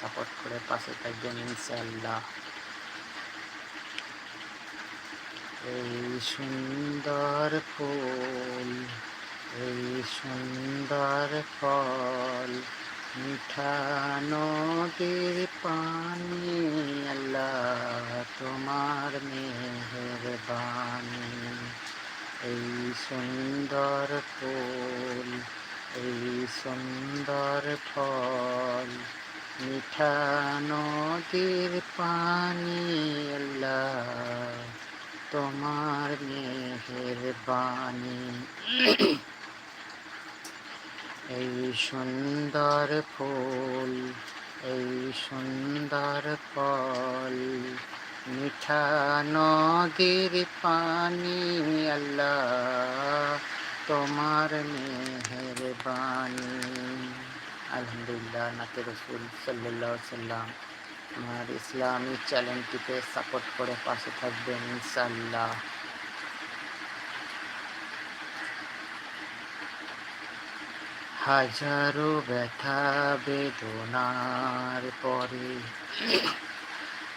Support করে পাশে এই সুন্দর ফুল, এই সুন্দর ফল, মিঠা নদীর পানি, আল্লাহ তোমার মেহরবানি। এই সুন্দর ফুল, এই সুন্দর ফল, মিঠা নদীর পানি তোমার মেহেরবানি। এই সুন্দর ফুল, এই সুন্দর ফল মিঠা নদীর পানি আল্লাহ, তোমার মেহরবানি। আলহামদুলিল্লাহ, নাতে রসুল সাল্লাহ সাল্লাম আমার ইসলামী চ্যানেলটিকে সাপোর্ট করে পাশে থাকবেন ইনশাল্লাহ হাজারো ব্যথা বেদনার পরে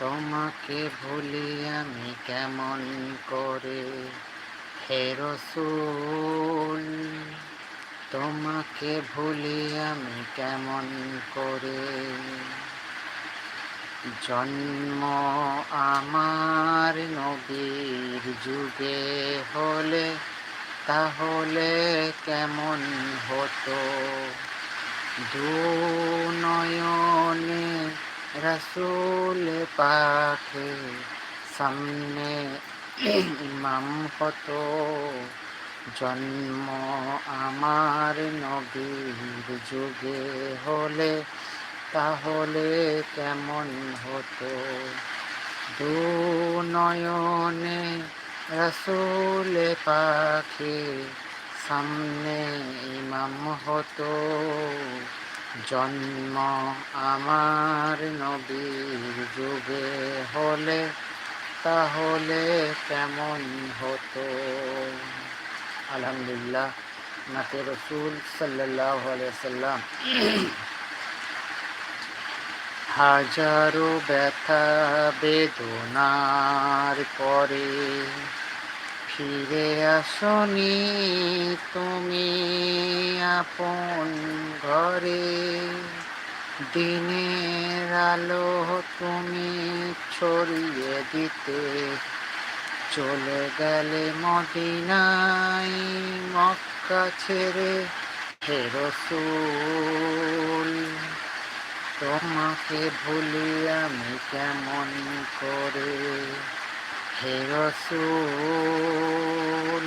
তোমাকে ভুলি আমি কেমন করে? হে রসুল, তোমাকে ভুলি আমি কেমন করে? জন্ম আমার নবীর যুগে হলে তাহলে কেমন হতো? দু নয়নে রসুল পাখে সামনে ইমাম হতো। জন্ম আমার নবীর যুগে হলে তাহলে কেমন হতো? দু নয়নে রসুল পাখি সামনে ইমাম হতো। জন্ম আমার নবীর যুগে হলে, তাহলে কেমন হতো? আলহামদুলিল্লাহ নাতে রসুল সাল্লাহ সাল্লাম হাজারো ব্যথা, বেদনার পরে ফিরে আসনি তুমি। আপন ঘরে। দিনের আলো তুমি ছড়িয়ে দিতে চলে গেলে মদিনাই মক্কা ছেড়ে হে রসুল। তোমাকে ভুলি আমি কেমন করে? হে রসুল।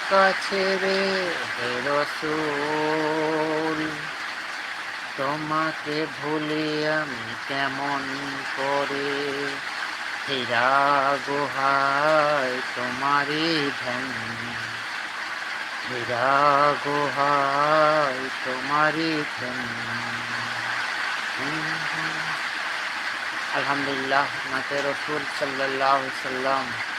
ছেড়ে হে রসুল তোমাকে ভুলি আমি কেমন করে? হীরা গুহায় তোমারই ধ্যান। হীরা গুহায় তোমারই ধ্যান। আলহামদুলিল্লাহ নাতে রসুল সাল্লাহ সাল্লাম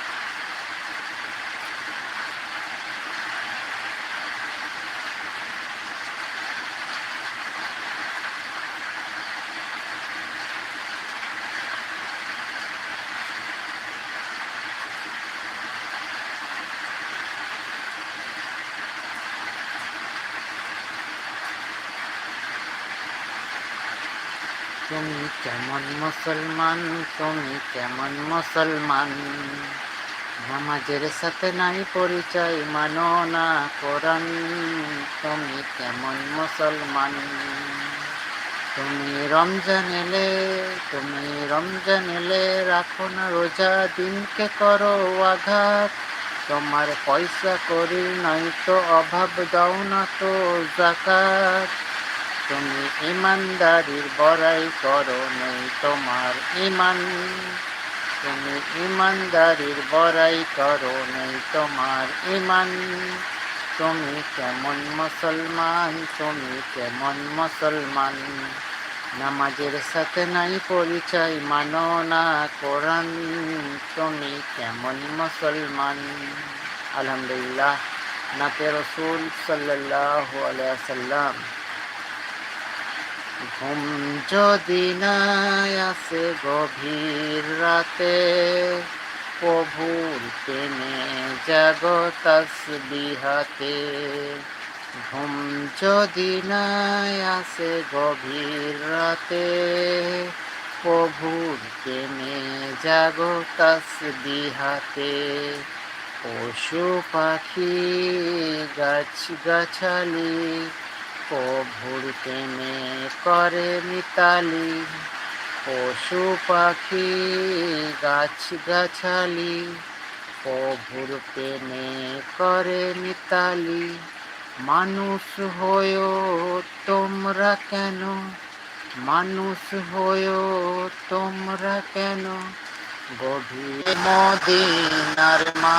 তুমি কেমন মুসলমান, তুমি কেমন মুসলমান? নামাজের সাথে নাই পরিচয়, মানো না কোরআন। তুমি কেমন মুসলমান? তুমি রমজান এলে, তুমি রমজান এলে রাখো না রোজা, দিনকে করো আঘাত। তোমার পয়সা করি নাই তো অভাব দাও না তো জাকাত। তুমি ইমানদারির বড়াই করো নেই তোমার ইমান। তুমি ইমানদারির বড়াই করো নেই তোমার ইমান। তুমি কেমন মুসলমান, তুমি কেমন মুসলমান। নামাজের সাথে নাই পরিচয়, মানো না কোরআন। তুমি কেমন মুসলমান। আলহামদুলিল্লাহ, নাতে রসুল সাল্লাহ সাল্লাম ঘুম যদি নাই আসে গভীর রাতে প্রভুর প্রেমে জাগো তসবিহাতে। ঘুম যদি নাই আসে গভীর রাতে প্রভুর প্রেমে জাগো তসবিহাতে। পশু পাখি, গাছ গাছালি প্রভুর প্রেমে করে মিতালি পশু পাখি গাছ গাছালি প্রভুর প্রেমে করে মিতালি মানুষ হয়েও তোমরা কেন মানুষ হয়েও তোমরা কেন গভীর মদিনার মা